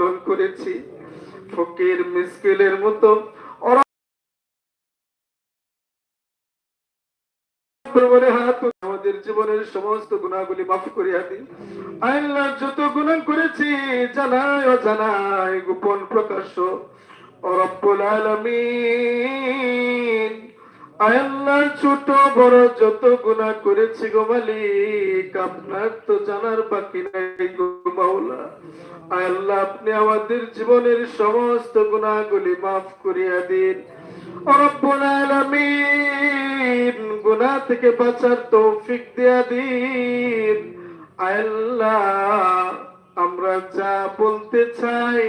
আন্দোলন করেছি। ফকির মিসকিলের মতো আমাদের জীবনের সমস্ত মাফ করিয়া যত গুণা করেছি জানাই গোপন প্রকাশ্য ও রব্বুল আলামিন। আল্লাহ ছোট বড় যত গুণা করেছি গো মালিক, আপনার তো জানার বাকি নাই গো মাওলা। আল্লাহ, আপনি আমাদের জীবনের সমস্ত গুণাগুলি মাফ করিয়া দিন। রব্বুল থেকে বাঁচার তৌফিক দিয়া দিন। আল্লাহ, আমরা যা বলতে চাই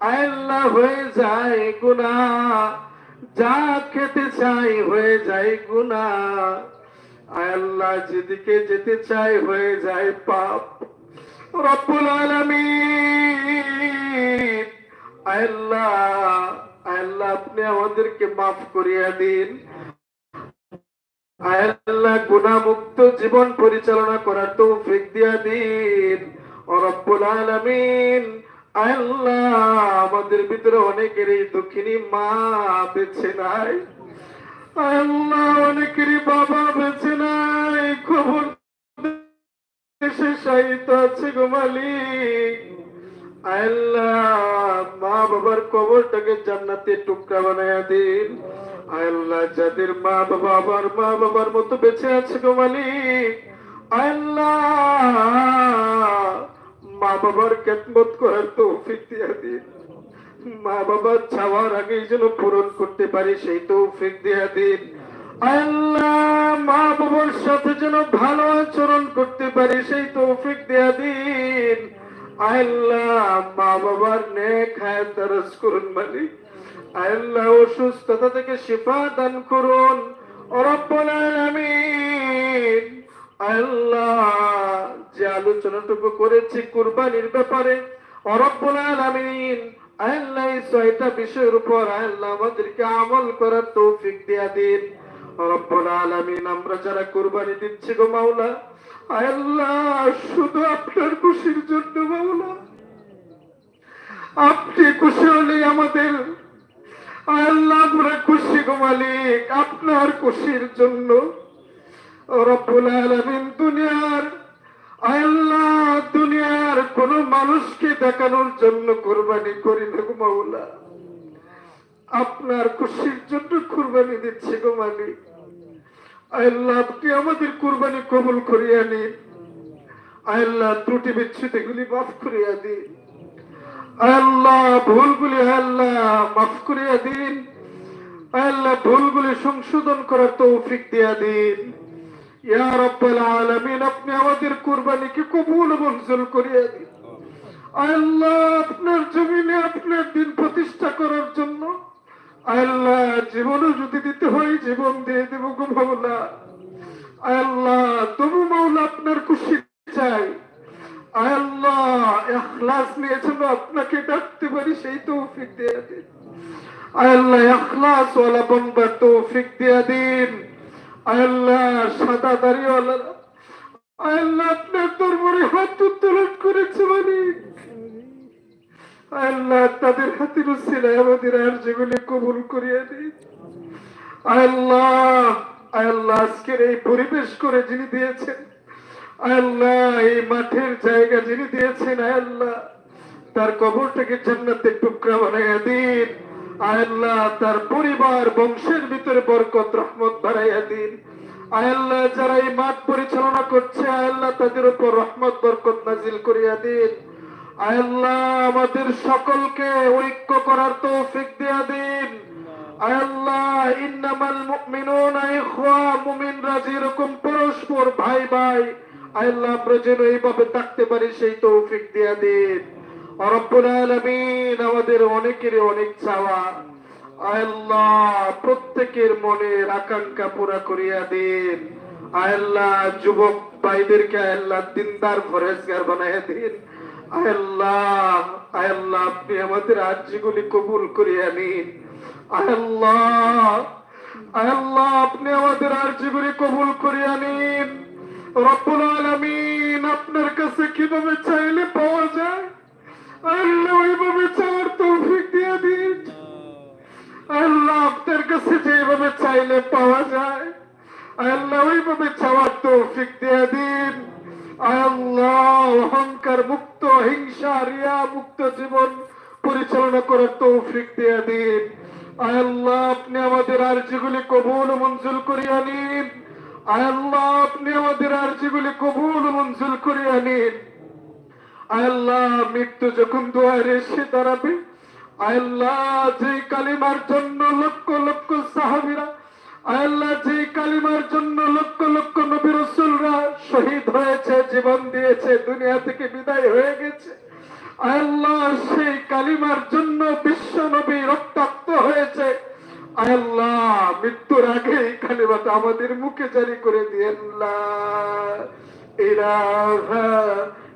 আল্লাহ হয়ে যায় গুনাহ। যা খেতে চাই হয়ে যায় গুনাহ। আল্লাহ, যেদিকে যেতে চাই হয়ে যায় পাপ। রব্বুল আলামিন আল্লাহ আল্লাহ, আপনি আমাদেরকে মাফ করিয়া দিন। আল্লাহ গুণামুক্ত জীবন পরিচালনা করার তৌফিক দিয়া দিন। রব্বুল আলামিন আল্লাহ, আমাদের ভিতরে অনেকের এই দক্ষিণী মা বেছে নাই। আল্লাহ, অনেকেরই বাবা বেছে নাই। খবর মা বাবার কবরটাকে জান্নাতে টুকরা বানায়া দিন। আল্লাহ, যাদের মা বাবা আবার মা বাবার মতো বেঁচে আছে গো মালিক। আল্লাহ মা বাবার খেদমত করার দিয়া দিন। মা বাবার ছাওয়ার আগেই যেন পূরণ করতে পারি সেই তৌফিক দিয়া দিন। আল্লাহ মা বাবার সাথে যেন ভালো আচরণ করতে পারি সেই তৌফিক দেয়া দিন। আল্লাহ মা বাবার নেক হায়াত দরজ করুন মালিক। আল্লাহ অসুস্থতা থেকে শিফা দান করুন। রব্বুল আলামিন। আল্লাহ, যে আলোচনাটুকু করেছি কুরবানির ব্যাপারে ও রব্বুল আলামিন, আল্লাহ, এই ছয়টা বিষয়ের উপর আল্লাহ আমাদেরকে আমল করার তৌফিক দিয়া দিন। আমরা যারা কুরবানি দিচ্ছি গো মাওলা, আল্লাহ, শুধু আপনার খুশির জন্য মাওলা। আপনি খুশি হলেই আমাদের, আল্লাহ, আমরা খুশি গো মালিক, আপনার খুশির জন্য। রব্বুল আলামিন দুনিয়ার, আল্লাহ দুনিয়ার কোন মানুষকে দেখানোর জন্য কোরবানি করি না গো মাওলা। আপনার খুশির জন্য কুরবানি দিচ্ছি গো মালিক। আল্লাহ, আপনি আমাদের কুরবানি কবুল করিয়া নিন। আল্লাহ, ত্রুটি বিচ্ছুতি গুলি মাফ করিয়া দিন। আল্লাহ, ভুলগুলি আল্লাহ মাফ করিয়া দিন। আল্লাহ, ভুলগুলি সংশোধন করার তৌফিক দিয়া দিন। আমাদের কুরবানিকে কবুল মঞ্জুর করিয়া আল্লাহ আপনার জমিনে দিন প্রতিষ্ঠা করার জন্য আল্লাহ জীবনও যদি দিতে হয়, জীবন দিয়ে দেব আল্লাহ তবু মাওলা আপনার খুশি চাই। আল্লাহ এখলাস নিয়ে আপনাকে ডাকতে পারি, সেই তৌফিক দিয়ে দিন। আল্লাহ এখলাস ওয়ালা বন্দার তৌফিক দিয়ে দিন। আল্লাহ সাদা দাড়িওয়ালা আল্লাহ আপনার দরবারে হাত উত্তোলন করেছে মালিক। আল্লাহ তাদের হাতের উসিলায় আমাদের আর যেগুলি কবুল করিয়া দিন। আল্লাহ আল্লাহ আজকের এই পরিবেশ করে যিনি দিয়েছেন, আল্লাহ এই মাঠের জায়গা যিনি দিয়েছেন, আল্লাহ তার কবরটাকে জান্নাতের টুকরা বানাইয়া দিন। আল্লাহ তার পরিবার বংশের ভিতরে বরকত, রহমত বাড়াইয়া দিন। আল্লাহ যারা এই মাঠ পরিচালনা করছে, আল্লাহ তাদের উপর রহমত, বরকত নাজিল করিয়া দিন। আল্লাহ আমাদের সকলকে ঐক্য করার তৌফিক দিয়া দিন। আল্লাহ, ইন্নামাল মুমিনুনা ইখওয়া মুমিনরা যেরকম পরস্পর ভাই ভাই আল্লাহ আমরা যেন এইভাবে থাকতে পারি, সেই তৌফিক দিয়া দিন। আমাদের অনেকেরই অনেক চাওয়া। আল্লাহ প্রত্যেকের মনের আকাঙ্ক্ষা পুরা করিয়া দিন। আল্লাহ যুবক ভাইদেরকে আল্লাহ দিনদার ফরেজগার বানাইয়া দিন। আপনি আমাদের আর্জিগুলি কবুল করিয়া নিন। আল্লাহ আল্লাহ আপনি আমাদের কবুল করিয়া নিন। আপনার কাছে কীভাবে চাইলে পাওয়া যায়? আল্লাহ ওইভাবে তৌফিক দিয়ে দিন। আল্লাহ আপনার কাছে যেভাবে চাইলে পাওয়া যায়, আল্লাহ ওইভাবে চাওয়ার তৌফিক দিয়ে দিন। আল্লাহ অহংকার মুক্ত, হিংসা, রিয়া, মুক্ত জীবন পরিচালনা করার তৌফিক দিয়ে দিন। আল্লাহ আপনি আমাদের আর্জিগুলি কবুল মঞ্জুর করিয়া নিন। আল্লাহ আপনি আমাদের আর্জিগুলি কবুল মঞ্জুর করিয়া নিন। আল্লাহ মৃত্যু যখন দুয়ারে এসে দাঁড়াবে, আল্লাহ যে কালিমার জন্য লক্ষ লক্ষ সাহাবিরা, আল্লাহ যে কালিমার জন্য লক্ষ লক্ষ নবী রসুলরা শহীদ হয়েছে, জীবন দিয়েছে, দুনিয়া থেকে বিদায় হয়ে গেছে, আল্লাহ সেই কালিমার জন্য বিশ্ব নবী রক্তাক্ত হয়েছে, আল্লাহ মৃত্যুর আগে এই কালিমাটা আমাদের মুখে জারি করে দিয়ে ইলাহা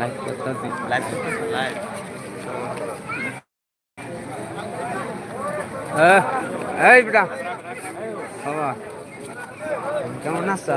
লাইভ করতেছি লাইভ করতেছি লাইভ এই বেটা কেমন আছো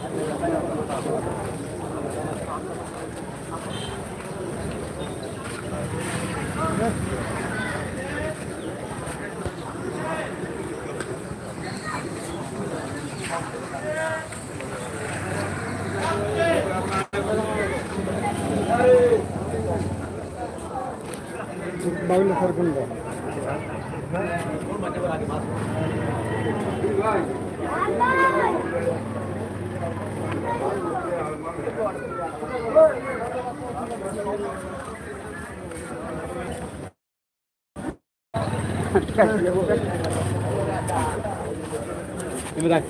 দোয়া করুন দোয়া চাই গাইস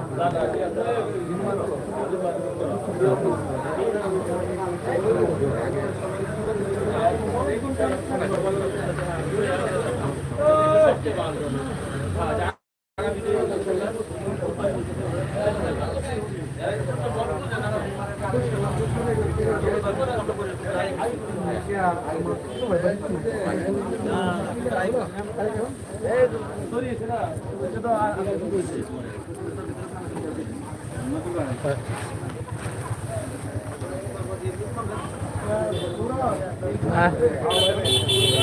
করবে খাইছো হ্যাঁ